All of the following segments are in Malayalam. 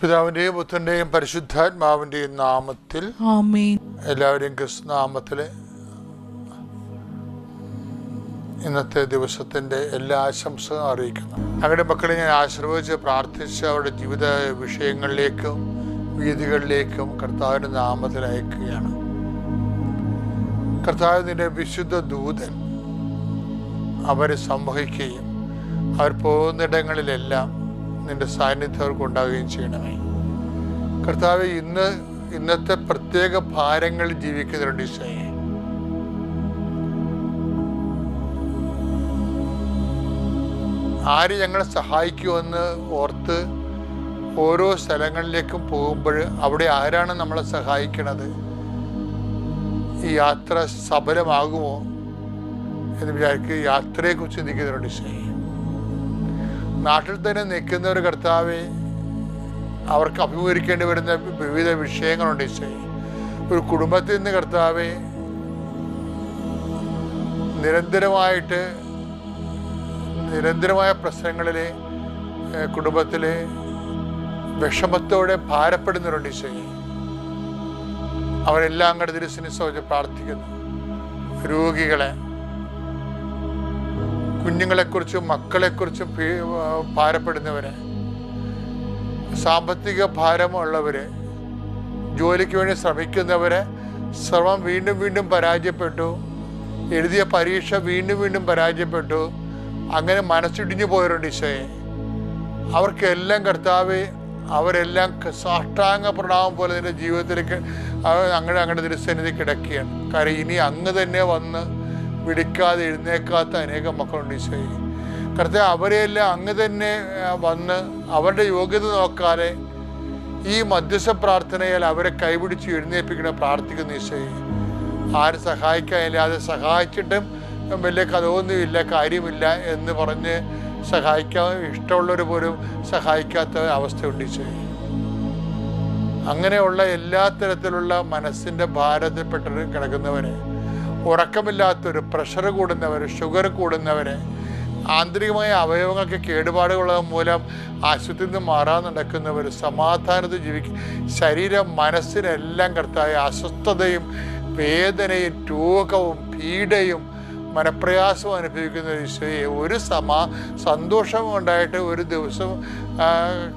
പിതാവിന്റെയും പുത്രന്റെയും പരിശുദ്ധാത്മാവിന്റെയും നാമത്തിൽ എല്ലാവരെയും ക്രിസ്തുനാമത്തിൽ ഇന്നത്തെ ദിവസത്തിന്റെ എല്ലാ ആശംസകളും അറിയിക്കുന്നു. ഞങ്ങളുടെ മക്കളെ ഞാൻ ആശീർവദിച്ച് പ്രാർത്ഥിച്ച് അവരുടെ ജീവിത വിഷയങ്ങളിലേക്കും വീതികളിലേക്കും കർത്താവിന്റെ നാമത്തിൽ അയക്കുകയാണ്. കർത്താവിന്റെ വിശുദ്ധ ദൂതൻ. അവരെ സംവഹിക്കുകയും അവർ പോകുന്നിടങ്ങളിലെല്ലാം നിന്റെ സാന്നിധ്യം അവർക്ക് ഉണ്ടാവുകയും ചെയ്യണമേ. കർത്താവ് ഇന്ന് ഇന്നത്തെ പ്രത്യേക ഭാരങ്ങളിൽ ജീവിക്കുന്നുണ്ട് ഈശോയെ. ആര് ഞങ്ങളെ സഹായിക്കുമെന്ന് ഓർത്ത് ഓരോ സ്ഥലങ്ങളിലേക്കും പോകുമ്പോൾ അവിടെ ആരാണ് നമ്മളെ സഹായിക്കണത്? ഈ യാത്ര സഫലമാകുമോ എന്ന് വിചാരിക്കുക യാത്രയെക്കുറിച്ച് ചിന്തിക്കുന്നുണ്ട് ഈശോയെ. നാട്ടിൽ തന്നെ നിൽക്കുന്ന ഒരു കർത്താവെ അവർക്ക് അഭിമുഖീകരിക്കേണ്ടി വരുന്ന വിവിധ വിഷയങ്ങളുണ്ട് ഈശോയെ ഒരു കുടുംബത്തിൽ നിന്ന് കർത്താവെ നിരന്തരമായിട്ട് നിരന്തരമായ പ്രശ്നങ്ങളിൽ കുടുംബത്തിൽ വിഷമത്തോടെ ഭാരപ്പെടുന്നവരുണ്ട് ഈശോയെ അവരെല്ലാം അങ്ങോട്ട് തിരുസിനെ ചോദിച്ച് പ്രാർത്ഥിക്കുന്നു. രോഗികളെ കുഞ്ഞുങ്ങളെക്കുറിച്ചും മക്കളെക്കുറിച്ചും ഭാരപ്പെടുന്നവര് സാമ്പത്തിക ഭാരമുള്ളവര് ജോലിക്ക് വേണ്ടി ശ്രമിക്കുന്നവരെ ശ്രമം വീണ്ടും വീണ്ടും പരാജയപ്പെട്ടു. എഴുതിയ പരീക്ഷ വീണ്ടും വീണ്ടും പരാജയപ്പെട്ടു. അങ്ങനെ മനസ്സിടിഞ്ഞു പോയവരുണ്ട് ഈശോയെ. അവർക്കെല്ലാം കർത്താവ് അവരെല്ലാം സാഷ്ടാംഗ പ്രണാമം പോലെ നിന്റെ ജീവിതത്തിലേക്ക് അങ്ങനെ അങ്ങയുടെ തിരുസന്നിധി കിടക്കുകയാണ്. കാര്യം ഇനി അങ്ങ് തന്നെ വന്ന് വിളിക്കാതെ എഴുന്നേക്കാത്ത അനേകം മക്കളുണ്ട് ഈശോയെ. കർത്താവ് അവരെയെല്ലാം അങ്ങ് തന്നെ വന്ന് അവരുടെ യോഗ്യത നോക്കാതെ ഈ മധ്യസ്ഥ പ്രാർത്ഥനയിൽ അവരെ കൈപിടിച്ച് എഴുന്നേൽപ്പിക്കണം പ്രാർത്ഥിക്കുന്ന ഈശോയെ. ആര് സഹായിക്കാനില്ലാതെ സഹായിച്ചിട്ടും വലിയ കഥയൊന്നുമില്ല കാര്യമില്ല എന്ന് പറഞ്ഞ് സഹായിക്കാൻ ഇഷ്ടമുള്ളവർ പോലും സഹായിക്കാത്ത അവസ്ഥയുണ്ട് ഈശോയെ. അങ്ങനെയുള്ള എല്ലാ തരത്തിലുള്ള മനസ്സിന്റെ ഭാരതപ്പെട്ട് കിടക്കുന്നവരെ ഉറക്കമില്ലാത്തവർ പ്രഷർ കൂടുന്നവർ ഷുഗർ കൂടുന്നവർ ആന്തരികമായ അവയവങ്ങൾക്ക് കേടുപാടുകൾ മൂലം ആശുപത്രിയിൽ നിന്ന് മാറാൻ നടക്കുന്നവർ സമാധാനത്തിൽ ജീവിക്കും ശരീരം മനസ്സിനെല്ലാം കർത്തായ അസ്വസ്ഥതയും വേദനയും രോഗവും പീഡയും മനപ്രയാസവും അനുഭവിക്കുന്ന ഈശോയെ ഒരു സമാ സന്തോഷം ഉണ്ടായിട്ട് ഒരു ദിവസം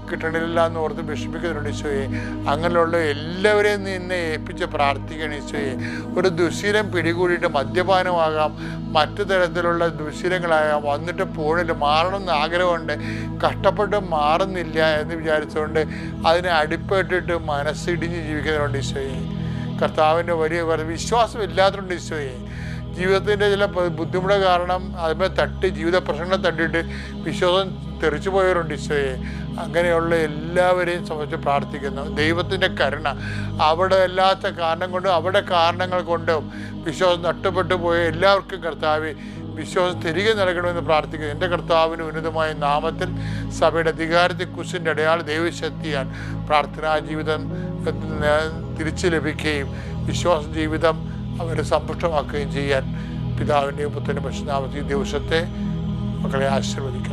കിട്ടണില്ല എന്ന് ഓർത്ത് വിഷമിക്കുന്നുണ്ട് ഈശോയെ. അങ്ങനെയുള്ള എല്ലാവരെയും നിന്നെ ഏൽപ്പിച്ച് പ്രാർത്ഥിക്കണം ഈശോയെ. ഒരു ദുശീലം പിടികൂടിയിട്ട് മദ്യപാനമാകാം മറ്റു തരത്തിലുള്ള ദുശീലങ്ങളാകാം വന്നിട്ട് പോണില്ല മാറണമെന്ന് ആഗ്രഹമുണ്ട് കഷ്ടപ്പെട്ട് മാറുന്നില്ല എന്ന് വിചാരിച്ചുകൊണ്ട് അതിനെ അടിപ്പെട്ടിട്ട് മനസ്സിടിഞ്ഞ് ജീവിക്കുന്നവരുണ്ട് ഈശോയെ. കർത്താവിന്റെ വലിയ വലിയ വിശ്വാസമില്ലാത്തതുകൊണ്ട് ഈശോയെ. ജീവിതത്തിന്റെ ചില ബുദ്ധിമുട്ട് കാരണം അതിന്മേൽ തട്ടി ജീവിത പ്രശ്നങ്ങളെ തട്ടിയിട്ട് വിശ്വാസം തെറിച്ചു പോയവരുണ്ട് ഈശോയെ. അങ്ങനെയുള്ള എല്ലാവരെയും സംബന്ധിച്ച് പ്രാർത്ഥിക്കുന്നു. ദൈവത്തിന്റെ കരുണ അവിടെ അല്ലാത്ത കാരണം കൊണ്ടും അവിടെ കാരണങ്ങൾ കൊണ്ടും വിശ്വാസം നഷ്ടപ്പെട്ടു പോയ എല്ലാവർക്കും കർത്താവ് വിശ്വാസം തിരികെ നൽകണമെന്ന് പ്രാർത്ഥിക്കുന്നു. എന്റെ കർത്താവിന് ഉന്നതമായ നാമത്തിൽ സഭയുടെ അധികാരത്തെ കുശിന്റെ അടയാള ദൈവശക്തിയാൽ പ്രാർത്ഥനാ ജീവിതം തിരിച്ചു ലഭിക്കുകയും വിശ്വാസ ജീവിതം അവരെ സമ്പുഷ്ടമാക്കുകയും ചെയ്യാൻ പിതാവിന്റെയും പുത്രന്റെ പശുനാമത്തിൽ ദിവസത്തെ മക്കളെ ആശീർവദിക്കുന്നു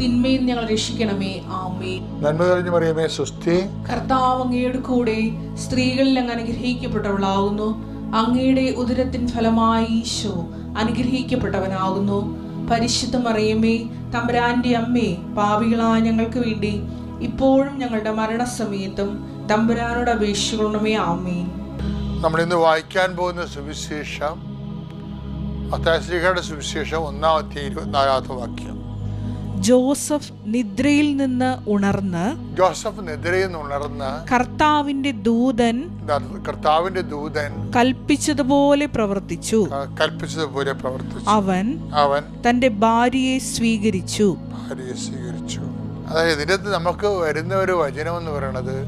തിന്മയിൽ ഞങ്ങൾ രക്ഷിക്കണമേ. ആമേ നന്മ കഴിഞ്ഞു പറയുമേ സുസ്ഥി കർത്താവ് അങ്ങയുടെ കൂടെ സ്ത്രീകളിൽ അങ്ങ് അനുഗ്രഹിക്കപ്പെട്ടവളാകുന്നു അങ്ങയുടെ ഉദരത്തിൻ ഫലമായി ഈശോ അനുഗ്രഹിക്കപ്പെട്ടവനാകുന്നു. പരിശുദ്ധ മറിയമേ തമ്പുരാന്റെ അമ്മേ പാവികളായ ഞങ്ങൾക്ക് വേണ്ടി ഇപ്പോഴും ഞങ്ങളുടെ മരണസമയത്തും തമ്പുരാനോട് അപേക്ഷിക്കണമേ. ആമേൻ. നമ്മൾ ഇന്ന് വായിക്കാൻ പോകുന്ന സുവിശേഷം അത്താശ്രീകളുടെ സുവിശേഷം ഒന്നാമത്തെ ഇരുപത്തിനാലാമത്തെ വാക്യം. ജോസഫ് നിദ്രയിൽ നിന്ന് ഉണർന്ന് ജോസഫ് നിദ്രയിൽ നിന്ന് ഉണർന്ന് കർത്താവിന്റെ ദൂതൻ കർത്താവിന്റെ ദൂതൻ കൽപ്പിച്ചതുപോലെ പ്രവർത്തിച്ചു. കൽപ്പിച്ചതുപോലെ പ്രവർത്തിച്ചു. അവൻ അവൻ തന്റെ ഭാര്യയെ സ്വീകരിച്ചു. ഭാര്യയെ സ്വീകരിച്ചു. അതായത് ഇതിനകത്ത് നമുക്ക് വരുന്ന ഒരു വചനം എന്ന് പറയുന്നത്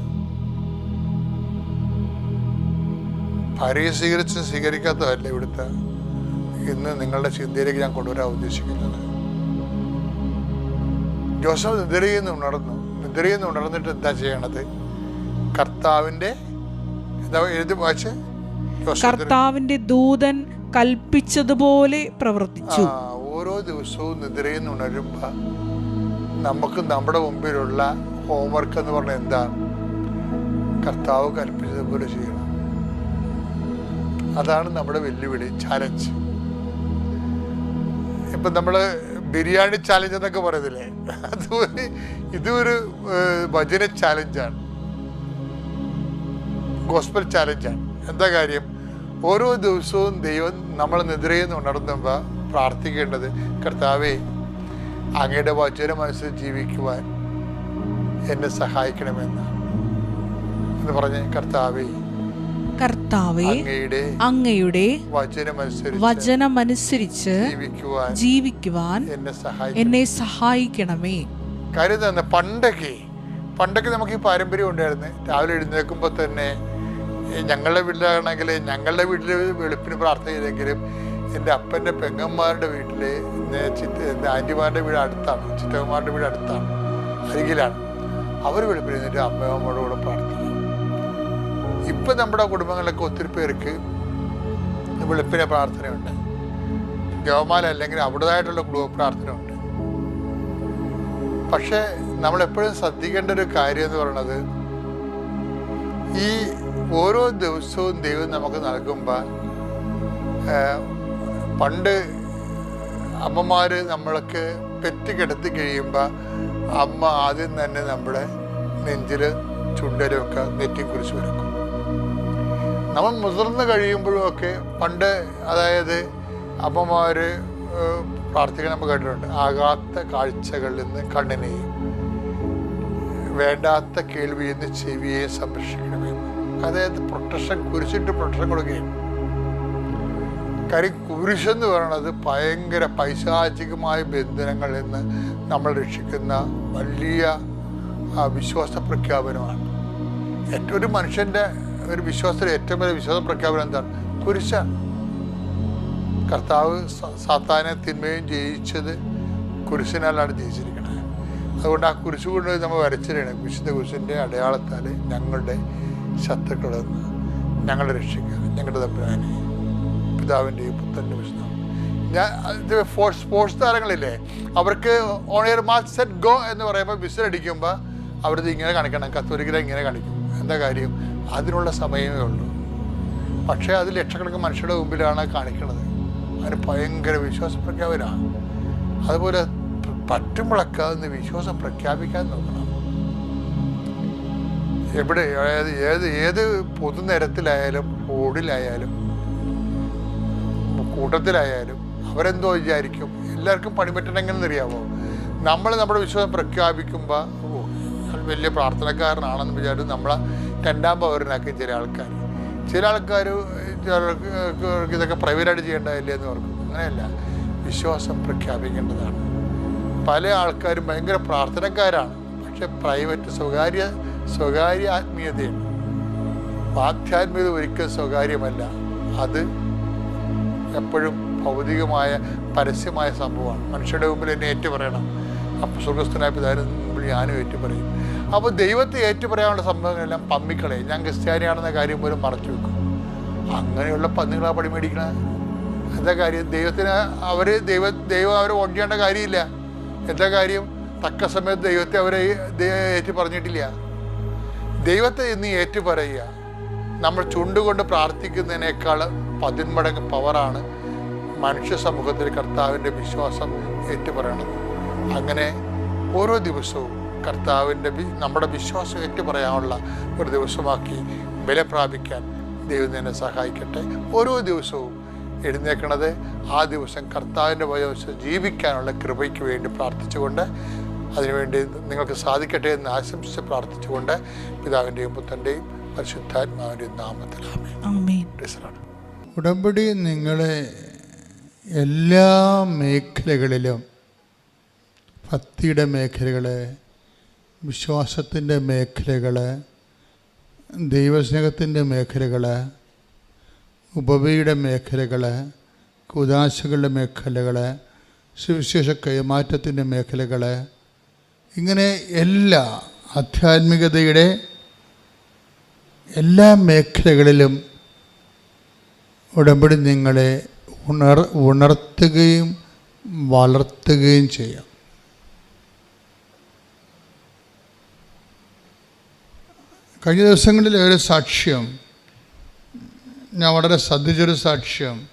ഭാര്യയെ സ്വീകരിച്ച് സ്വീകരിക്കാത്തതല്ല ഇവിടുത്തെ ഇന്ന് നിങ്ങളുടെ ചിന്തയിലേക്ക് ഞാൻ കൊണ്ടുവരാൻ ഉദ്ദേശിക്കുന്നത്. ജോസഫ് നിദ്രയിന്ന് ഉണർന്നു നിദ്രയിന്ന് ഉണർന്നിട്ട് എന്താ ചെയ്യണത്? കർത്താവിന്റെ എന്താ എഴുതി വായിച്ച്? കർത്താവിന്റെ കർത്താവിന്റെ ദൂതൻ കൽപ്പിച്ചതുപോലെ പ്രവർത്തിച്ചു. ഓരോ ദിവസവും നിദ്രയിൽ നിന്ന് ഉണരുമ്പോൾ നമുക്ക് നമ്മുടെ മുമ്പിലുള്ള ഹോംവർക്ക് എന്ന് പറഞ്ഞാൽ എന്താ കർത്താവ് കൽപ്പിച്ചതുപോലെ ചെയ്യണം. അതാണ് നമ്മുടെ വെല്ലുവിളി ചാലഞ്ച് ഇപ്പം നമ്മൾ ബിരിയാണി ചാലഞ്ച് എന്നൊക്കെ പറയുന്നില്ലേ? അതുപോലെ ഇതൊരു ഭജന ചാലഞ്ചാണ് ഗോസ്ബൽ ചാലഞ്ചാണ് എന്താ കാര്യം? ഓരോ ദിവസവും ദൈവം നിന്ന് ഉണർന്നുമ്പോൾ പ്രാർത്ഥിക്കേണ്ടത് കർത്താവേ അങ്ങയുടെ മനസ്സിൽ ജീവിക്കുവാൻ എന്നെ സഹായിക്കണമെന്ന് എന്ന് പറഞ്ഞ് കർത്താവേ കർത്താവെ അങ്ങയുടെ വചനമനുസരിച്ച് ജീവിക്കുവാൻ എന്നെ സഹായിക്കണമേ. കാര്യം തന്നെ പണ്ടൊക്കെ പണ്ടൊക്കെ നമുക്ക് ഈ പാരമ്പര്യം ഉണ്ടായിരുന്നു. രാവിലെ എഴുന്നേൽക്കുമ്പോൾ തന്നെ ഞങ്ങളുടെ വീട്ടിലാണെങ്കിൽ ഞങ്ങളുടെ വീട്ടിൽ വെളുപ്പിന് പ്രാർത്ഥന ചെയ്തെങ്കിലും എന്റെ അപ്പന്റെ പെങ്ങന്മാരുടെ വീട്ടിൽ എന്റെ ആന്റിമാരുടെ വീട് അടുത്താണ് ചിറ്റമ്മമാരുടെ വീട് അടുത്താണ് അരികിലാണ്. അവർ വെളുപ്പിന് എന്നിട്ട് അമ്മയമ്മയുടെ കൂടെ പ്രാർത്ഥിക്കും. ഇപ്പം നമ്മുടെ കുടുംബങ്ങളിലൊക്കെ ഒത്തിരി പേർക്ക് വെളുപ്പിലെ പ്രാർത്ഥനയുണ്ട്. ജവമാല അല്ലെങ്കിൽ അവിടേതായിട്ടുള്ള കുടുംബ പ്രാർത്ഥന ഉണ്ട് പക്ഷേ നമ്മളെപ്പോഴും ശ്രദ്ധിക്കേണ്ട ഒരു കാര്യം എന്ന് പറയുന്നത് ഈ ഓരോ ദിവസവും ദൈവം നമുക്ക് നൽകുമ്പോൾ പണ്ട് അമ്മമാർ നമ്മൾക്ക് പെറ്റ് കിടത്തി കഴിയുമ്പോൾ അമ്മ ആദ്യം തന്നെ നമ്മുടെ നെഞ്ചിൽ ചുണ്ടലും ഒക്കെ നെറ്റിക്കുറിച്ച് വെക്കും നമ്മൾ മുതിർന്ന് കഴിയുമ്പോഴും ഒക്കെ പണ്ട് അതായത് അമ്മമാർ പ്രാർത്ഥിക്കാൻ നമ്മൾ കേട്ടിട്ടുണ്ട്. ആകാത്ത കാഴ്ചകളിൽ നിന്ന് കണ്ണിനെയും വേണ്ടാത്ത കേൾവി നിന്ന് ചെവിയെ സംരക്ഷിക്കണമെന്ന് അതായത് പ്രൊട്ടക്ഷൻ കുരിശിട്ട് പ്രൊട്ടക്ഷൻ കൊടുക്കുകയും. കാര്യം കുരിശെന്ന് പറയുന്നത് ഭയങ്കര പൈശാചികമായ ബന്ധനങ്ങളിൽ നിന്ന് നമ്മൾ രക്ഷിക്കുന്ന വലിയ വിശ്വാസ പ്രഖ്യാപനമാണ്. ഏറ്റവും ഒരു മനുഷ്യന്റെ ഒരു വിശ്വാസത്തിലെ ഏറ്റവും വലിയ വിശ്വാസം പ്രഖ്യാപനം എന്താണ്? കുരിശാണ് കർത്താവ് സാത്താനെ തിന്മയും ജയിച്ചത് കുരിശിനാലാണ് ജയിച്ചിരിക്കുന്നത് അതുകൊണ്ട് ആ കുരിശ് കൊണ്ട് നമ്മൾ വരച്ചിരിക്കണം. വിശുദ്ധ കുരിശിന്റെ അടയാളത്താൽ ഞങ്ങളുടെ ശത്രുക്കളിൽ നിന്ന് ഞങ്ങളെ രക്ഷിക്കുക. ഞങ്ങളുടെ തമ്പുരാനെ പിതാവിന്റെയും പുത്രന്റെ വിശുദ്ധം. ഞാൻ സ്പോർട്സ് താരങ്ങളില്ലേ? അവർക്ക് ഓൺ എയർ സെറ്റ് ഗോ എന്ന് പറയുമ്പോൾ വിസിലടിക്കുമ്പോൾ അവരത് ഇങ്ങനെ കാണിക്കണം കത്തോലിക്കല ഇങ്ങനെ കാണിക്കും. എന്താ കാര്യം? അതിനുള്ള സമയമേ ഉള്ളൂ. പക്ഷേ അത് ലക്ഷക്കണക്കിന് മനുഷ്യരുടെ മുമ്പിലാണ് കാണിക്കുന്നത്. അതിന് ഭയങ്കര വിശ്വാസ പ്രഖ്യാപനമാണ് അതുപോലെ പറ്റുമ്പോഴൊക്കെ വിശ്വാസം പ്രഖ്യാപിക്കാൻ നോക്കണം. എവിടെ അതായത് ഏത് ഏത് പൊതുനിരത്തിലായാലും റോഡിലായാലും കൂട്ടത്തിലായാലും അവരെന്തോ വിചാരിക്കും. എല്ലാവർക്കും പണിപറ്റണമെങ്കിൽ അറിയാമോ നമ്മൾ നമ്മുടെ വിശ്വാസം പ്രഖ്യാപിക്കുമ്പോൾ വലിയ പ്രാർത്ഥനക്കാരനാണെന്ന് വിചാരിച്ച് നമ്മളെ രണ്ടാം പൗരനാക്കും ചില ആൾക്കാർ ചില ആൾക്കാർ ചിലർക്ക് ഇതൊക്കെ പ്രൈവറ്റായിട്ട് ചെയ്യേണ്ടതില്ലേ എന്ന് ഓർക്കും. അങ്ങനെയല്ല. വിശ്വാസം പ്രഖ്യാപിക്കേണ്ടതാണ്. പല ആൾക്കാരും ഭയങ്കര പ്രാർത്ഥനക്കാരാണ്. പക്ഷെ പ്രൈവറ്റ് സ്വകാര്യ സ്വകാര്യ ആത്മീയതയാണ് ആധ്യാത്മികത ഒരിക്കലും സ്വകാര്യമല്ല. അത് എപ്പോഴും ഭൗതികമായ പരസ്യമായ സംഭവമാണ്. മനുഷ്യരുടെ മുമ്പിൽ എന്നെ ഏറ്റു പറയണം. അപ്പോൾ സ്വർഗസ്ഥനായ പിതാവിന് മുമ്പിൽ ഞാനും ഏറ്റു പറയും. അപ്പോൾ ദൈവത്തെ ഏറ്റുപറയാനുള്ള സംഭവങ്ങളെല്ലാം പമ്മിക്കളെ. ഞാൻ ക്രിസ്ത്യാനിയാണെന്ന കാര്യം പോലും മറച്ചു വെക്കും. അങ്ങനെയുള്ള പന്നികളാ പടി മേടിക്കണേ. എന്താ കാര്യം? ദൈവത്തിന് അവർ ദൈവ ദൈവം അവരെ ഓടിക്കേണ്ട കാര്യമില്ല. എന്താ കാര്യം? തക്ക സമയത്ത് ദൈവത്തെ അവരെ ഏറ്റു പറഞ്ഞിട്ടില്ല ദൈവത്തെ ഇന്ന് ഏറ്റു പറയുക നമ്മൾ ചുണ്ടുകൊണ്ട് പ്രാർത്ഥിക്കുന്നതിനേക്കാൾ പതിന്മടങ്ങ് പവറാണ് മനുഷ്യ സമൂഹത്തിൽ കർത്താവിന്റെ വിശ്വാസം ഏറ്റുപറയണത്. അങ്ങനെ ഓരോ ദിവസവും കർത്താവിന്റെ നമ്മുടെ വിശ്വാസം ഏറ്റുപറയാനുള്ള ഒരു ദിവസമാക്കി ബല പ്രാപിക്കാൻ ദൈവം തന്നെ സഹായിക്കട്ടെ. ഓരോ ദിവസവും എഴുന്നേക്കണത് ആ ദിവസം കർത്താവിന്റെ വയോസ് ജീവിക്കാനുള്ള കൃപയ്ക്ക് വേണ്ടി പ്രാർത്ഥിച്ചുകൊണ്ട് അതിനുവേണ്ടി നിങ്ങൾക്ക് സാധിക്കട്ടെ എന്ന് ആശംസിച്ച് പ്രാർത്ഥിച്ചുകൊണ്ട് പിതാവിന്റെയും പുത്തന്റെയും പരിശുദ്ധാത്മാവിന്റെയും നാമത്തിലാണ് ആമേൻ. ഉടമ്പടി നിങ്ങളെ എല്ലാ മേഖലകളിലും ഭക്തിയുടെ മേഖലകൾ വിശ്വാസത്തിന്റെ മേഖലകൾ ദൈവസ്നേഹത്തിന്റെ മേഖലകൾ ഉപവിയുടെ മേഖലകൾ കുദാശകളുടെ മേഖലകൾ സുവിശേഷ കൈമാറ്റത്തിന്റെ മേഖലകൾ ഇങ്ങനെ എല്ലാ ആധ്യാത്മികതയുടെ എല്ലാ മേഖലകളിലും ഉടമ്പടി നിങ്ങളെ ഉണർ ഉണർത്തുകയും വളർത്തുകയും ചെയ്യാം. കഴിഞ്ഞ ദിവസങ്ങളിൽ ഒരു സാക്ഷ്യം. ഞാൻ വളരെ ശ്രദ്ധിച്ചൊരു സാക്ഷ്യം.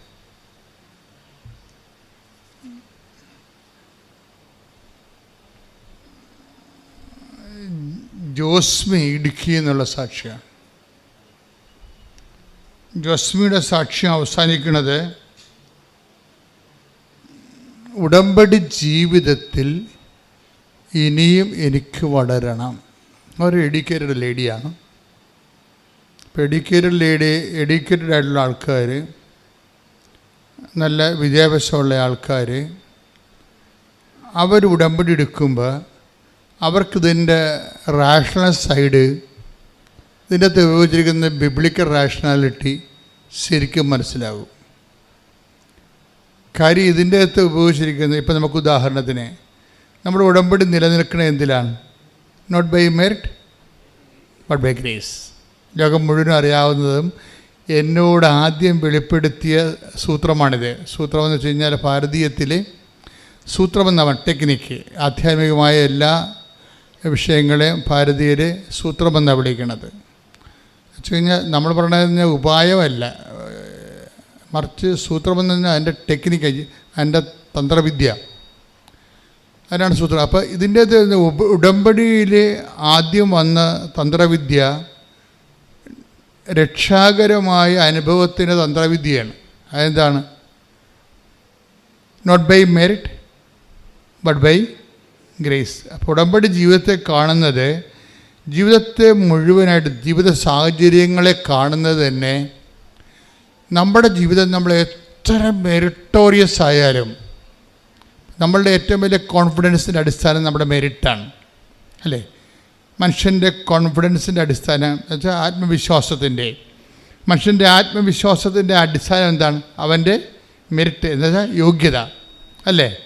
ജോസ്മി ഇടുക്കി എന്നുള്ള സാക്ഷിയാണ് ജോസ്മിയുടെ സാക്ഷ്യം അവസാനിക്കുന്നത് ഉടമ്പടി ജീവിതത്തിൽ ഇനിയും എനിക്ക് വളരണം. ഒരു എഡ്യൂക്കേറ്റഡ് ലേഡിയാണ് അപ്പോൾ എഡ്യൂക്കേറ്റഡ് ലേഡി എഡ്യൂക്കേറ്റഡ് ആയിട്ടുള്ള ആൾക്കാർ നല്ല വിദ്യാഭ്യാസമുള്ള ആൾക്കാർ അവർ ഉടമ്പടി എടുക്കുമ്പോൾ അവർക്കിതിന്റെ റാഷണൽ സൈഡ് ഇതിന്റെ അകത്ത് ഉപയോഗിച്ചിരിക്കുന്ന ബിബ്ലിക്കൽ റാഷണാലിറ്റി ശരിക്കും മനസ്സിലാകും കാര്യം ഇതിന്റെ അകത്ത് ഉപയോഗിച്ചിരിക്കുന്നത് ഇപ്പം നമുക്ക് ഉദാഹരണത്തിന് നമ്മുടെ ഉടമ്പടി നിലനിൽക്കുന്ന എന്തിലാണ്? Not by merit but by grace ലോകം മുഴുവൻ അറിയാവുന്നതും എന്നോട് ആദ്യം വെളിപ്പെടുത്തിയ സൂത്രമാണിത്. സൂത്രമെന്ന് വെച്ച് കഴിഞ്ഞാൽ ഭാരതീയത്തിൽ സൂത്രമെന്നാണ് ടെക്നിക്ക് ആധ്യാത്മികമായ എല്ലാ വിഷയങ്ങളെയും ഭാരതീയർ സൂത്രമെന്നാണ് വിളിക്കുന്നത് വെച്ച് കഴിഞ്ഞാൽ നമ്മൾ പറയുന്നത് ഉപായമല്ല. മറിച്ച് സൂത്രമെന്ന് പറഞ്ഞാൽ അതിന്റെ ടെക്നിക്ക് അതിന്റെ തന്ത്രവിദ്യ. അതിനാണ് സൂത്രം. അപ്പോൾ ഇതിന്റെ ഉടമ്പടിയിൽ ആദ്യം വന്ന തന്ത്രവിദ്യ രക്ഷാകരമായ അനുഭവത്തിന്റെ തന്ത്രവിദ്യയാണ്. അതെന്താണ്? Not by merit but by grace അപ്പോൾ ഉടമ്പടി ജീവിതത്തെ കാണുന്നത് ജീവിതത്തെ മുഴുവനായിട്ട് ജീവിത സാഹചര്യങ്ങളെ കാണുന്നത് തന്നെ നമ്മുടെ ജീവിതം നമ്മൾ എത്ര മെറിട്ടോറിയസ് ആയാലും നമ്മളുടെ ഏറ്റവും വലിയ കോൺഫിഡൻസിന്റെ അടിസ്ഥാനം നമ്മുടെ മെറിറ്റാണ് അല്ലേ? മനുഷ്യന്റെ കോൺഫിഡൻസിന്റെ അടിസ്ഥാനം എന്ന് വെച്ചാൽ ആത്മവിശ്വാസത്തിന്റെ മനുഷ്യന്റെ ആത്മവിശ്വാസത്തിന്റെ അടിസ്ഥാനം എന്താണ്? അവന്റെ മെറിറ്റ് എന്ന് വെച്ചാൽ യോഗ്യത. അല്ലേ?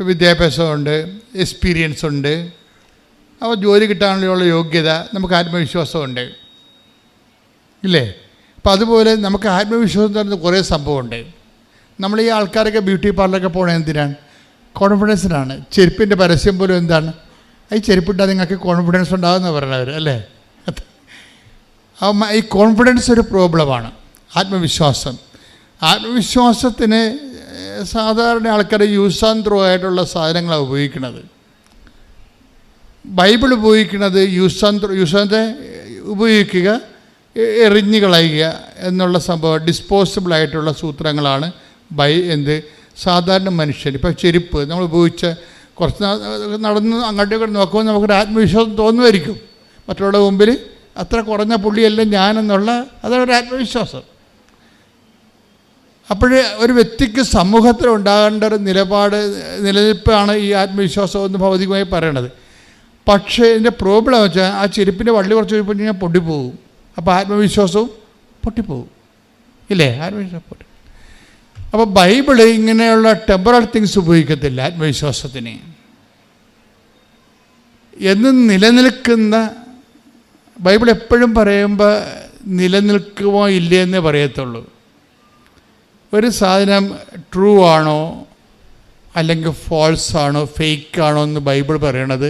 വിദ്യാഭ്യാസമുണ്ട് എക്സ്പീരിയൻസ് ഉണ്ട് അപ്പോൾ ജോലി കിട്ടാനുള്ള യോഗ്യത നമുക്ക് ആത്മവിശ്വാസമുണ്ട്. ഇല്ലേ? അപ്പോൾ അതുപോലെ നമുക്ക് ആത്മവിശ്വാസം തരുന്ന കുറേ സംഭവമുണ്ട്. നമ്മൾ ഈ ആൾക്കാരൊക്കെ ബ്യൂട്ടി പാർലറൊക്കെ പോകണത് എന്തിനാണ്? കോൺഫിഡൻസിനാണ് ചെരുപ്പിന്റെ പരസ്യം പോലും എന്താണ്? ഈ ചെരുപ്പിട്ടാൽ നിങ്ങൾക്ക് കോൺഫിഡൻസ് ഉണ്ടാകുന്ന പറഞ്ഞവർ അല്ലേ? ഈ കോൺഫിഡൻസ് ഒരു പ്രോബ്ലമാണ് ആത്മവിശ്വാസം. ആത്മവിശ്വാസത്തിന് സാധാരണ ആൾക്കാരെ യൂസ് ആൻഡ് ത്രോ ആയിട്ടുള്ള സാധനങ്ങളാണ് ഉപയോഗിക്കുന്നത്. ബൈബിൾ ഉപയോഗിക്കുന്നത് use and throw use and ഉപയോഗിക്കുക എറിഞ്ഞ് കളയുക എന്നുള്ള സംഭവം ഡിസ്പോസിബിൾ ആയിട്ടുള്ള സൂത്രങ്ങളാണ് ബൈ എന്ത്? സാധാരണ മനുഷ്യൻ ഇപ്പോൾ ചെരുപ്പ് നമ്മൾ ഉപയോഗിച്ച കുറച്ച് നടന്ന് അങ്ങോട്ടും ഇങ്ങോട്ട് നോക്കുമ്പോൾ നമുക്കൊരു ആത്മവിശ്വാസം തോന്നുമായിരിക്കും. മറ്റുള്ള മുമ്പിൽ അത്ര കുറഞ്ഞ പുള്ളിയല്ല ഞാനെന്നുള്ള അതൊരു ആത്മവിശ്വാസം. അപ്പോഴേ ഒരു വ്യക്തിക്ക് സമൂഹത്തിൽ ഉണ്ടാകേണ്ട ഒരു നിലപാട് നിലനിൽപ്പാണ് ഈ ആത്മവിശ്വാസം എന്ന് ഭൗതികമായി പറയണത്. പക്ഷേ ഇതിന്റെ പ്രോബ്ലം വെച്ചാൽ ആ ചെരുപ്പിന്റെ വള്ളി കുറച്ച് കഴിഞ്ഞാൽ പൊട്ടിപ്പോകും. അപ്പോൾ ആത്മവിശ്വാസവും പൊട്ടിപ്പോകും. ഇല്ലേ? ആത്മവിശ്വാസം പൊട്ടി അപ്പോൾ ബൈബിൾ ഇങ്ങനെയുള്ള ടെമ്പറൽ തിങ്സ് ഉപയോഗിക്കത്തില്ല ആത്മവിശ്വാസത്തിന്. എന്നും നിലനിൽക്കുന്ന ബൈബിൾ എപ്പോഴും പറയുമ്പോൾ നിലനിൽക്കുമോ ഇല്ലേ എന്നേ പറയത്തുള്ളൂ. ഒരു സാധനം ട്രൂ ആണോ അല്ലെങ്കിൽ ഫോൾസ് ആണോ ഫേക്ക് ആണോ എന്ന് ബൈബിൾ പറയണത്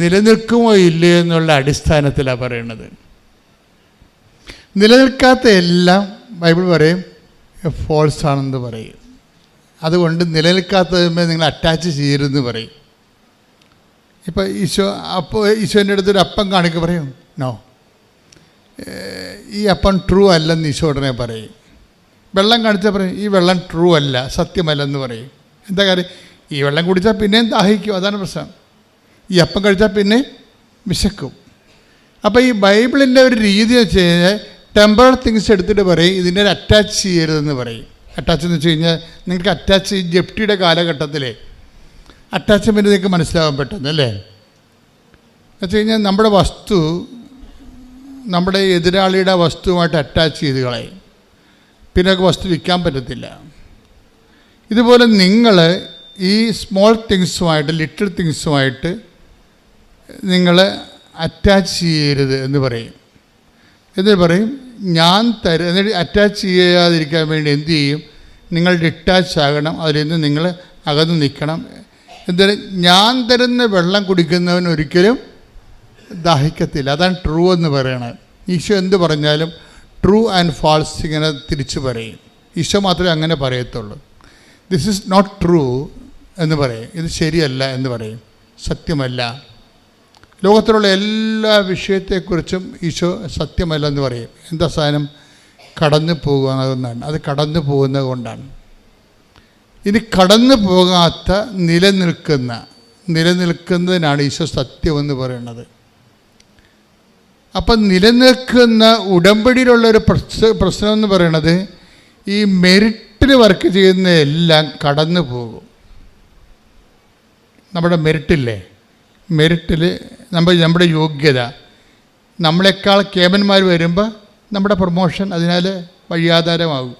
നിലനിൽക്കുമോ ഇല്ലയോ എന്നുള്ള അടിസ്ഥാനത്തിലാണ് പറയണത്. നിലനിൽക്കാത്ത എല്ലാം ബൈബിൾ പറയും ഫോൾസ് ആണെന്ന് പറയും. അതുകൊണ്ട് നിലനിൽക്കാത്തതുമേ നിങ്ങൾ അറ്റാച്ച് ചെയ്യരുതെന്ന് പറയും. ഇപ്പോൾ ഈശോ അപ്പോൾ ഈശോന്റെ അടുത്തൊരു അപ്പം കാണിക്കുക പറയും. നോ ഈ അപ്പം ട്രൂ അല്ലെന്ന് ഈശോ ഉടനെ പറയും. വെള്ളം കാണിച്ചാൽ പറയും ഈ വെള്ളം ട്രൂ അല്ല സത്യമല്ലെന്ന് പറയും. എന്താ കാര്യം? ഈ വെള്ളം കുടിച്ചാൽ പിന്നെയും ദാഹിക്കും അതാണ് പ്രശ്നം. ഈ അപ്പം കഴിച്ചാൽ പിന്നെ വിശക്കും. അപ്പോൾ ഈ ബൈബിളിന്റെ ഒരു രീതി വെച്ച് കഴിഞ്ഞാൽ ടെമ്പറൽ തിങ്സ് എടുത്തിട്ട് പറയും ഇതിനെ അറ്റാച്ച് ചെയ്യരുതെന്ന് പറയും. അറ്റാച്ച് എന്ന് വെച്ച് കഴിഞ്ഞാൽ നിങ്ങൾക്ക് അറ്റാച്ച് ജപ്റ്റിയുടെ കാലഘട്ടത്തിലെ അറ്റാച്ച്മെന്റ് നിങ്ങൾക്ക് മനസ്സിലാവാൻ പെട്ടെന്ന് അല്ലേ? വെച്ച് കഴിഞ്ഞാൽ നമ്മുടെ വസ്തു നമ്മുടെ എതിരാളിയുടെ വസ്തുവുമായിട്ട് അറ്റാച്ച് ചെയ്ത് കളയും. പിന്നെ വസ്തു വിൽക്കാൻ പറ്റത്തില്ല. ഇതുപോലെ നിങ്ങൾ ഈ സ്മോൾ തിങ്സുമായിട്ട് ലിറ്റിൽ തിങ്സുമായിട്ട് നിങ്ങൾ അറ്റാച്ച് ചെയ്യരുത് എന്ന് പറയും. എന്നിട്ട് പറയും ഞാൻ തര അറ്റാച്ച് ചെയ്യാതിരിക്കാൻ വേണ്ടി എന്ത് ചെയ്യും? നിങ്ങൾ ഡിറ്റാച്ച് ആകണം. അതിൽ നിന്ന് നിങ്ങൾ അകന്ന് നിൽക്കണം. എന്തായാലും ഞാൻ തരുന്ന വെള്ളം കുടിക്കുന്നവൻ ഒരിക്കലും ദാഹിക്കത്തില്ല. അതാണ് ട്രൂ എന്ന് പറയണത്. ഈശോ എന്ത് പറഞ്ഞാലും ട്രൂ ആൻഡ് ഫാൾസ് ഇങ്ങനെ തിരിച്ചു പറയും. ഈശോ മാത്രമേ അങ്ങനെ പറയത്തുള്ളൂ. ദിസ് ഈസ് നോട്ട് ട്രൂ എന്ന് പറയും. ഇത് ശരിയല്ല എന്ന് പറയും. സത്യമല്ല. ലോകത്തിലുള്ള എല്ലാ വിഷയത്തെക്കുറിച്ചും ഈശോ സത്യമല്ലെന്ന് പറയും. എന്താ സാധനം? കടന്നു പോകുന്നതെന്നാണ്. അത് കടന്നു പോകുന്നത് കൊണ്ടാണ്. ഇനി കടന്നു പോകാത്ത നിലനിൽക്കുന്ന നിലനിൽക്കുന്നതിനാണ് ഈശോ സത്യമെന്ന് പറയുന്നത്. അപ്പം നിലനിൽക്കുന്ന ഉടമ്പടിയിലുള്ള ഒരു പ്രശ്ന പ്രശ്നം എന്ന് പറയുന്നത് ഈ മെറിറ്റിൽ വർക്ക് ചെയ്യുന്ന എല്ലാം കടന്നു പോകും. നമ്മുടെ മെറിറ്റില്ലേ? മെറിറ്റിൽ നമ്മൾ നമ്മുടെ യോഗ്യത. നമ്മളെക്കാൾ കേമന്മാർ വരുമ്പോൾ നമ്മുടെ പ്രൊമോഷൻ അതിനാൽ വഴിയാധാരമാകും.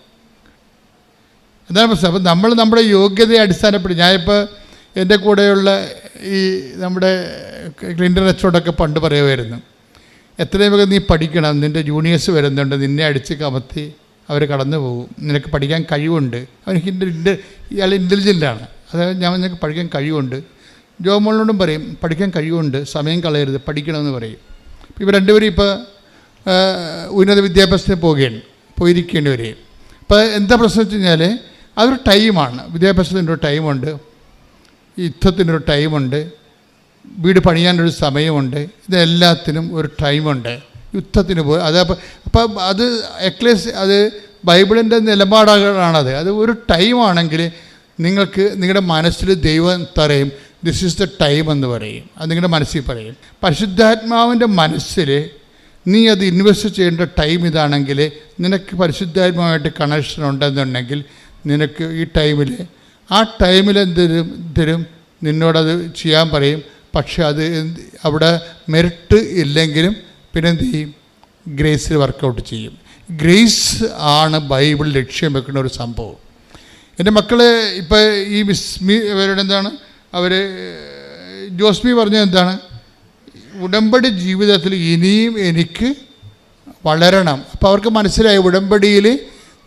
എന്താണ് പ്രശ്നം. അപ്പം നമ്മൾ നമ്മുടെ യോഗ്യതയെ അടിസ്ഥാനപ്പെടുത്തി ഞാനിപ്പോൾ എന്റെ കൂടെയുള്ള ഈ നമ്മുടെ ക്ലിന്റർ അച്ചോടൊക്കെ പണ്ട് പറയുമായിരുന്നു. എത്രയും വേഗം നീ പഠിക്കണം. നിന്റെ ജൂനിയേഴ്സ് വരുന്നുണ്ട്. നിന്നെ അടിച്ച് കമത്തി അവർ കടന്നു പോകും. നിനക്ക് പഠിക്കാൻ കഴിവുണ്ട്. അവൻ ഇന്റ ഇയാൾ ഇന്റലിജന്റാണ്. അതായത് ഞാൻ നിനക്ക് പഠിക്കാൻ കഴിവുണ്ട്. ജോമോളിനോടും പറയും പഠിക്കാൻ കഴിവുണ്ട് സമയം കളയരുത് പഠിക്കണമെന്ന് പറയും. ഇവർ രണ്ടുപേരും ഇപ്പോൾ ഉന്നത വിദ്യാഭ്യാസത്തിന് പോവുകയാണ് പോയിരിക്കേണ്ടി വരികയും ഇപ്പോൾ എന്താ പ്രശ്നം വെച്ച് കഴിഞ്ഞാൽ അതൊരു ടൈമാണ്. വിദ്യാഭ്യാസത്തിന്റെ ഒരു ടൈമുണ്ട് യുദ്ധത്തിനൊരു ടൈമുണ്ട് വീട് പണിയാനൊരു സമയമുണ്ട് ഇതെല്ലാത്തിനും ഒരു ടൈമുണ്ട്. യുദ്ധത്തിന് പോയി അത് അപ്പം അപ്പം അത് എക്ലേസ് അത് ബൈബിളിന്റെ നിലപാടാണത് അത് ഒരു ടൈമാണെങ്കിൽ നിങ്ങൾക്ക് നിങ്ങളുടെ മനസ്സിൽ ദൈവം തറയും ദിസ് ഈസ് ദ ടൈം എന്ന് പറയും. അത് നിങ്ങളുടെ മനസ്സിൽ പറയും. പരിശുദ്ധാത്മാവിന്റെ മനസ്സിൽ നീ അത് ഇൻവെസ്റ്റ് ചെയ്യേണ്ട ടൈം ഇതാണെങ്കിൽ നിനക്ക് പരിശുദ്ധാത്മാവായിട്ട് കണക്ഷൻ ഉണ്ടെന്നുണ്ടെങ്കിൽ നിനക്ക് ഈ ടൈമിൽ ആ ടൈമിൽ എന്തരും തരും? നിന്നോടത് ചെയ്യാൻ പറയും. പക്ഷെ അത് അവിടെ മെറിറ്റ് ഇല്ലെങ്കിലും പിന്നെ എന്ത് ചെയ്യും? ഗ്രേസിൽ വർക്കൗട്ട് ചെയ്യും. ഗ്രേസ് ആണ് ബൈബിൾ ലക്ഷ്യം വെക്കുന്ന ഒരു സംഭവം. എന്റെ മക്കൾ ഇപ്പോൾ ഈ മിസ്മി ഇവരുടെ എന്താണ്? അവർ ജോസ്മി പറഞ്ഞത് എന്താണ്? ഉടമ്പടി ജീവിതത്തിൽ ഇനിയും എനിക്ക് വളരണം. അപ്പോൾ അവർക്ക് മനസ്സിലായി ഉടമ്പടിയിൽ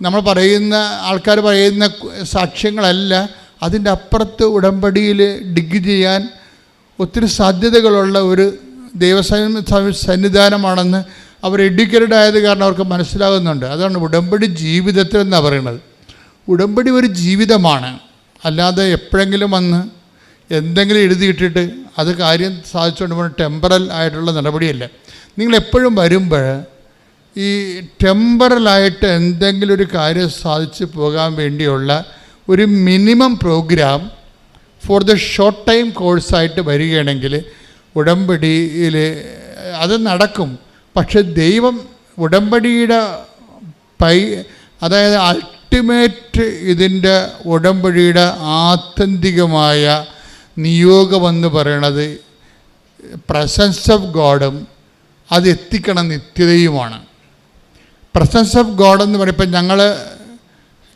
നമ്മൾ പറയുന്ന ആൾക്കാർ പറയുന്ന സാക്ഷ്യങ്ങളല്ല അതിന്റെ അപ്പുറത്ത് ഉടമ്പടിയിൽ ഡിഗ് ചെയ്യാൻ ഒത്തിരി സാധ്യതകളുള്ള ഒരു ദൈവസ സന്നിധാനമാണെന്ന് അവർ എഡ്യൂക്കേറ്റഡ് ആയത് കാരണം അവർക്ക് മനസ്സിലാകുന്നുണ്ട്. അതാണ് ഉടമ്പടി ജീവിതത്തിൽ എന്നാണ് പറയുന്നത്. ഉടമ്പടി ഒരു ജീവിതമാണ്. അല്ലാതെ എപ്പോഴെങ്കിലും വന്ന് എന്തെങ്കിലും എഴുതിയിട്ടിട്ട് അത് കാര്യം സാധിച്ചുകൊണ്ട് പോകുന്ന ടെമ്പറൽ ആയിട്ടുള്ള നടപടിയല്ല. നിങ്ങളെപ്പോഴും വരുമ്പോൾ ഈ ടെമ്പറലായിട്ട് എന്തെങ്കിലും ഒരു കാര്യം സാധിച്ചു പോകാൻ വേണ്ടിയുള്ള ഒരു minimum program for the short time കോഴ്സായിട്ട് വരികയാണെങ്കിൽ ഉടമ്പടിയിൽ അത് നടക്കും. പക്ഷെ ദൈവം ഉടമ്പടിയുടെ പൈ അതായത് അൾട്ടിമേറ്റ് ഇതിന്റെ ഉടമ്പടിയുടെ ആത്യന്തികമായ നിയോഗമെന്ന് പറയണത് പ്രസൻസ് ഓഫ് ഗോഡും അത് എത്തിക്കണം നിത്യതയുമാണ്. പ്രസൻസ് ഓഫ് ഗോഡ് എന്ന് പറയുമ്പോൾ ഞങ്ങൾ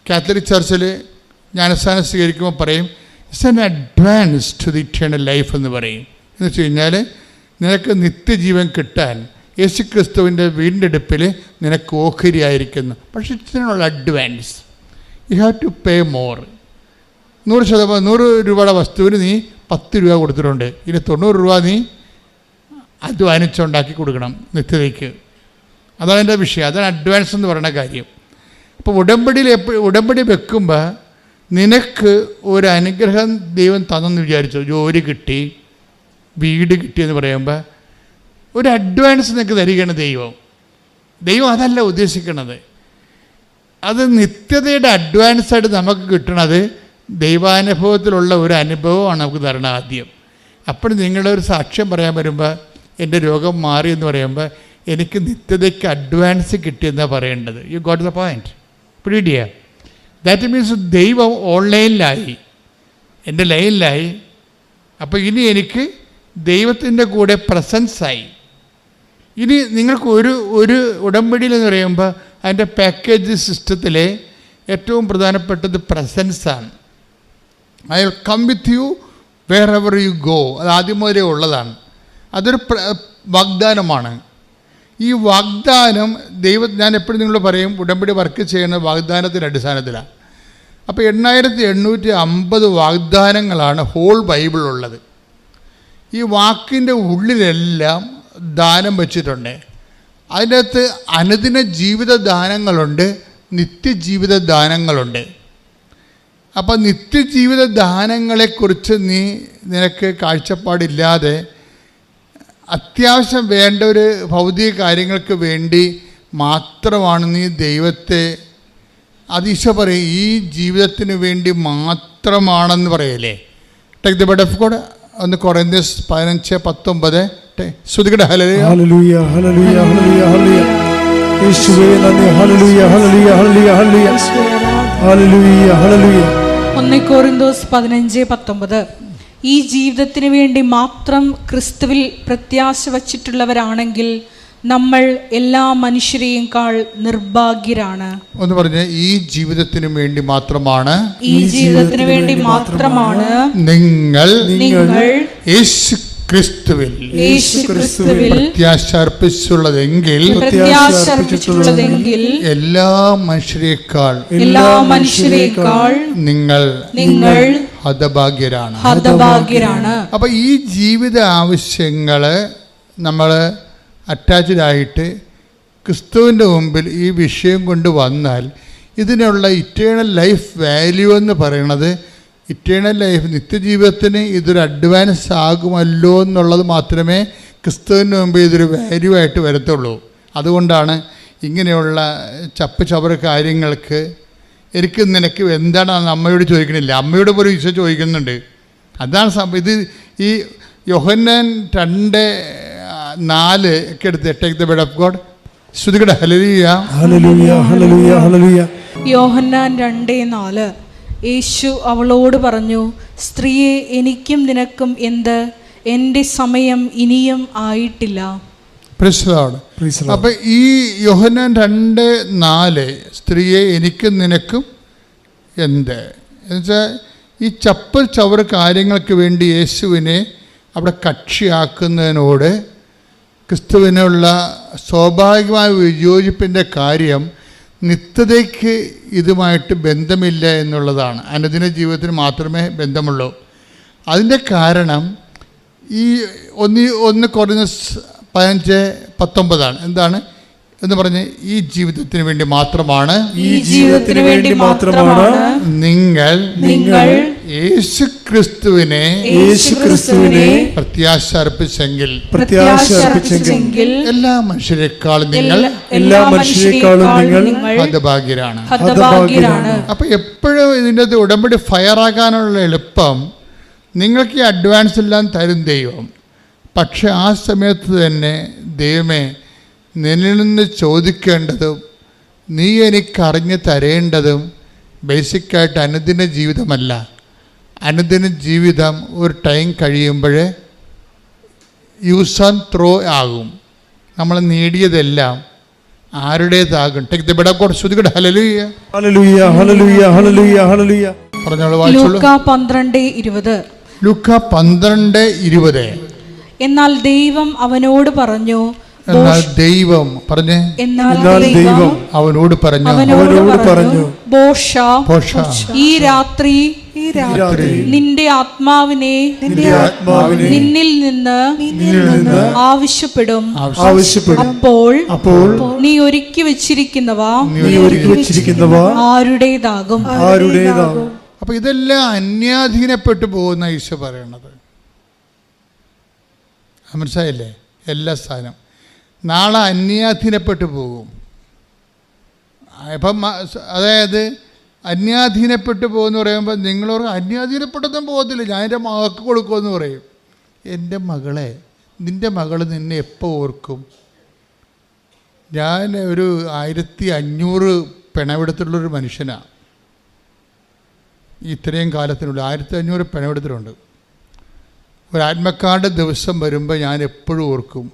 കാത്തലിക് ചർച്ചിൽ ജ്ഞാനസ്ഥാനം സ്വീകരിക്കുമ്പോൾ പറയും it's an advance to the eternal life എന്ന് പറയും. എന്ന് വെച്ച് കഴിഞ്ഞാൽ നിനക്ക് നിത്യജീവൻ കിട്ടാൻ യേശു ക്രിസ്തുവിന്റെ വീണ്ടെടുപ്പിൽ നിനക്ക് ഓഹരിയായിരിക്കുന്നു. പക്ഷേ ഇതിനുള്ള advance you have to pay more നൂറ് ശതമാനം നൂറ് രൂപയുടെ വസ്തുവിന് നീ പത്ത് രൂപ കൊടുത്തിട്ടുണ്ട്. ഇനി തൊണ്ണൂറ് രൂപ നീ അധ്വാനിച്ചുണ്ടാക്കി കൊടുക്കണം നിത്യതയ്ക്ക്. അതാണ് എന്റെ വിഷയം. അതാണ് അഡ്വാൻസ് എന്ന് പറയുന്ന കാര്യം. അപ്പോൾ ഉടമ്പടിയിൽ എപ്പോഴും ഉടമ്പടി വെക്കുമ്പോൾ നിനക്ക് ഒരു അനുഗ്രഹം ദൈവം തന്നെന്ന് വിചാരിച്ചു? ജോലി കിട്ടി വീട് കിട്ടി എന്ന് പറയുമ്പോൾ ഒരു അഡ്വാൻസ് നിനക്ക് തരികയാണ് ദൈവം. ദൈവം അതല്ല ഉദ്ദേശിക്കുന്നത് അത് നിത്യതയുടെ അഡ്വാൻസായിട്ട് നമുക്ക് കിട്ടണത് ദൈവാനുഭവത്തിലുള്ള ഒരു അനുഭവമാണ് നമുക്ക് തരണം ആദ്യം. അപ്പോൾ നിങ്ങളുടെ ഒരു സാക്ഷ്യം പറയാൻ വരുമ്പോൾ എന്റെ രോഗം മാറി എന്ന് പറയുമ്പോൾ എനിക്ക് നിത്യതയ്ക്ക് അഡ്വാൻസ് കിട്ടിയെന്നാണ് പറയേണ്ടത്. യു ഗോട്ട് ദ പോയിന്റ് പ്രീഡിയ ദാറ്റ് മീൻസ് ദൈവം ഓൺലൈനിലായി. എന്റെ ലൈനിലായി. അപ്പോൾ ഇനി എനിക്ക് ദൈവത്തിന്റെ കൂടെ പ്രസൻസായി ഇനി നിങ്ങൾക്ക് ഒരു ഒരു ഉടമ്പടിയിൽ എന്ന് പറയുമ്പോൾ അതിന്റെ പാക്കേജ് സിസ്റ്റത്തിലെ ഏറ്റവും പ്രധാനപ്പെട്ടത് പ്രസൻസാണ് I will come with you wherever you go അത് ആദ്യം മുതലേ ഉള്ളതാണ്. അതൊരു വാഗ്ദാനമാണ്. ഈ വാഗ്ദാനം ദൈവം ഞാൻ എപ്പോഴും നിങ്ങൾ പറയും ഉടമ്പടി വർക്ക് ചെയ്യുന്ന വാഗ്ദാനത്തിന്റെ അടിസ്ഥാനത്തിലാണ്. അപ്പോൾ എണ്ണായിരത്തി എണ്ണൂറ്റി അമ്പത് വാഗ്ദാനങ്ങളാണ് ഹോൾ ബൈബിളുള്ളത് ഈ വാക്കിന്റെ ഉള്ളിലെല്ലാം ദാനം വെച്ചിട്ടുണ്ട്. അതിന്റെ അകത്ത് അനുദിന ജീവിത ദാനങ്ങളുണ്ട് നിത്യജീവിത ദാനങ്ങളുണ്ട്. അപ്പോൾ നിത്യജീവിത ദാനങ്ങളെക്കുറിച്ച് നീ നിനക്ക് കാഴ്ചപ്പാടില്ലാതെ അത്യാവശ്യം വേണ്ട ഒരു ഭൗതിക കാര്യങ്ങൾക്ക് വേണ്ടി മാത്രമാണ് നീ ദൈവത്തെ അതീശ പറയും ഈ ജീവിതത്തിന് വേണ്ടി മാത്രമാണെന്ന് പറയല്ലേ? Take the bed of God ഒന്ന് കുറയുന്ന പതിനഞ്ച് പത്തൊമ്പത്. ശ്രുതികട. ഹലേ ഹല്ലേലൂയ ഹല്ലേലൂയ ഹല്ലേലൂയ ഹല്ലേലൂയ യേശുവേ നന്ദി. ഹല്ലേലൂയ ഹല്ലേലൂയ ഹല്ലേലൂയ ഹല്ലേലൂയ ഹല്ലേലൂയ ഹല്ലേലൂയ ഒന്നേ കോറിന്തോസ് പതിനഞ്ച് പത്തൊമ്പത്. ഈ ജീവിതത്തിന് വേണ്ടി മാത്രം ക്രിസ്തുവിൽ പ്രത്യാശ വച്ചിട്ടുള്ളവരാണെങ്കിൽ നമ്മൾ എല്ലാ മനുഷ്യരെയും കാൾ നിർഭാഗ്യരാണ്. ഒന്ന് പറഞ്ഞ് ഈ ജീവിതത്തിന് വേണ്ടി മാത്രമാണ് ഈ ജീവിതത്തിന് വേണ്ടി മാത്രമാണ് നിങ്ങൾ നിങ്ങൾ യേശു ക്രിസ്തുവിൽ. യേശു ക്രിസ്തുവിൽ പ്രത്യാശ അർപ്പിച്ചുള്ളതെങ്കിൽ എല്ലാ മനുഷ്യരെക്കാൾ എല്ലാ മനുഷ്യരെക്കാൾ നിങ്ങൾ നിങ്ങൾ ഹതഭാഗ്യരാണ്. ഹതഭാഗ്യരാണ്. അപ്പൊ ഈ ജീവിത ആവശ്യങ്ങൾ നമ്മൾ അറ്റാച്ച്ഡ് ആയിട്ട് ക്രിസ്തുവിന്റെ മുമ്പിൽ ഈ വിഷയം കൊണ്ട് വന്നാൽ ഇതിനുള്ള ഇറ്റേണൽ ലൈഫ് വാല്യൂ എന്ന് പറയുന്നത് ഇറ്റേണൽ ലൈഫ് നിത്യജീവിതത്തിന് ഇതൊരു അഡ്വാൻസ് ആകുമല്ലോ എന്നുള്ളത് മാത്രമേ ക്രിസ്തുവിന് മുമ്പ് ഇതൊരു വാല്യൂ ആയിട്ട് വരത്തുള്ളൂ. അതുകൊണ്ടാണ് ഇങ്ങനെയുള്ള ചപ്പ് ചവറ് കാര്യങ്ങൾക്ക് എനിക്ക് നിനക്ക് എന്താണ് അമ്മയോട് ചോദിക്കണില്ല. അമ്മയോട് പോലും ഈശോ ചോദിക്കുന്നുണ്ട്. അതാണ് സംഭവം. ഇത് ഈ യോഹന്നാൻ രണ്ട് നാല് ഒക്കെ എടുത്ത് take the bed of God ശ്രുതികട ഹലലിയ ഹല്ലേലൂയ ഹല്ലേലൂയ ഹല്ലേലൂയ യോഹന്നാൻ രണ്ടേ നാല്. യേശു അവളോട് പറഞ്ഞു സ്ത്രീയെ എനിക്കും നിനക്കും എന്ത്? എന്റെ സമയം ഇനിയും ആയിട്ടില്ല. അപ്പൊ. ഈ യോഹന്നാൻ രണ്ട് നാല് സ്ത്രീയെ എനിക്കും നിനക്കും എന്ത്? എന്നുവെച്ചാൽ ഈ ചപ്പൽ ചവറ് കാര്യങ്ങൾക്ക് വേണ്ടി യേശുവിനെ അവിടെ കക്ഷിയാക്കുന്നതിനോട് ക്രിസ്തുവിനുള്ള സ്വാഭാവികമായ വിയോജിപ്പിന്റെ കാര്യം നിത്യതയ്ക്ക് ഇതുമായിട്ട് ബന്ധമില്ല എന്നുള്ളതാണ്. അനുദിന ജീവിതത്തിന് മാത്രമേ ബന്ധമുള്ളൂ. അതിന്റെ കാരണം ഈ ഒന്ന് ഒന്ന് കുറഞ്ഞ പതിനഞ്ച് പത്തൊമ്പതാണ്. എന്താണ്? എന്ന് പറഞ്ഞ് ഈ ജീവിതത്തിന് വേണ്ടി മാത്രമാണ് ഈ ജീവിതത്തിന് വേണ്ടി മാത്രമാണ് നിങ്ങൾ നിങ്ങൾ യേശു ക്രിസ്തുവിനെ യേശു ക്രിസ്തുവിനെ പ്രത്യാശ അർപ്പിച്ചെങ്കിൽ പ്രത്യാശ അർപ്പിച്ചെങ്കിൽ എല്ലാ മനുഷ്യരെക്കാളും നിങ്ങൾ എല്ലാ- മനുഷ്യരെക്കാളും നിങ്ങൾ ഹതഭാഗ്യരാണ്. ഹതഭാഗ്യരാണ്. അപ്പോൾ എപ്പോഴും ഇതിന്റെ ഉടമ്പടി ഫയർ ആകാനുള്ള എളുപ്പം നിങ്ങൾക്ക് ഈ അഡ്വാൻസ് എല്ലാം തരും ദൈവം. പക്ഷെ ആ സമയത്ത് തന്നെ ദൈവമേ നിന്നിൽ നിന്ന് ചോദിക്കേണ്ടതും നീ എനിക്കറിഞ്ഞ് തരേണ്ടതും ബേസിക്കായിട്ട് അനുദിന ജീവിതമല്ല. അനുദിന ജീവിതം ഒരു ടൈം കഴിയുമ്പോൾ യൂസ് ആൻഡ് ത്രോ ആകും. നമ്മൾ നേടിയതെല്ലാം ആരുടേതാകും. ടേക്ക് ദ ബെഡ് ഓഫ് ശ്രുതികട. ഹലലുയ്യ ഹല്ലേലൂയ ഹല്ലേലൂയ ഹല്ലേലൂയ ഹല്ലേലൂയ പറഞ്ഞോളൂ വായിച്ചോളൂ. ലൂക്ക എന്നാൽ ദൈവം അവനോട് പറഞ്ഞു എന്നാൽ ദൈവം പറഞ്ഞേ? എന്നാൽ ദൈവം അവനോട് പറഞ്ഞു? അവനോട് പറഞ്ഞു? ബോഷ. ഈ രാത്രി ഈ രാത്രി നിന്റെ ആത്മാവിനെ നിന്റെ ആത്മാവിനെ നിന്നിൽ നിന്ന് ആവശ്യപ്പെടും. അപ്പോൾ അപ്പോൾ നീ ഒരുക്കി വെച്ചിരിക്കുന്നവ നീ ഒരുക്കി വെച്ചിരിക്കുന്നവ ആരുടേതാകും. ആരുടേതാകും. അപ്പൊ ഇതെല്ലാം അന്യാധീനപ്പെട്ടു പോകുന്ന ഈശോ പറയണത്. മനസ്സായില്ലേ മനസ്സിലായില്ലേ? എല്ലാ സാധനം നാളെ അന്യാധീനപ്പെട്ടു പോകും. ഇപ്പം അതായത് അന്യാധീനപ്പെട്ടു പോകുമെന്ന് പറയുമ്പോൾ നിങ്ങളോട് അന്യാധീനപ്പെട്ടൊന്നും പോകത്തില്ല. ഞാൻ എന്റെ മകൾക്ക് കൊടുക്കുമെന്ന് പറയും. എന്റെ മകളെ നിന്റെ മകൾ നിന്നെ എപ്പോൾ ഓർക്കും? ഞാൻ ഒരു ആയിരത്തി അഞ്ഞൂറ് പിണവെടുത്തിട്ടുള്ളൊരു മനുഷ്യനാണ് ഇത്രയും കാലത്തിനുള്ളിൽ ആയിരത്തി അഞ്ഞൂറ് പിണവെടുത്തിട്ടുണ്ട്. ഒരു ആത്മക്കാരുടെ ദിവസം വരുമ്പോൾ ഞാൻ എപ്പോഴും ഓർക്കും.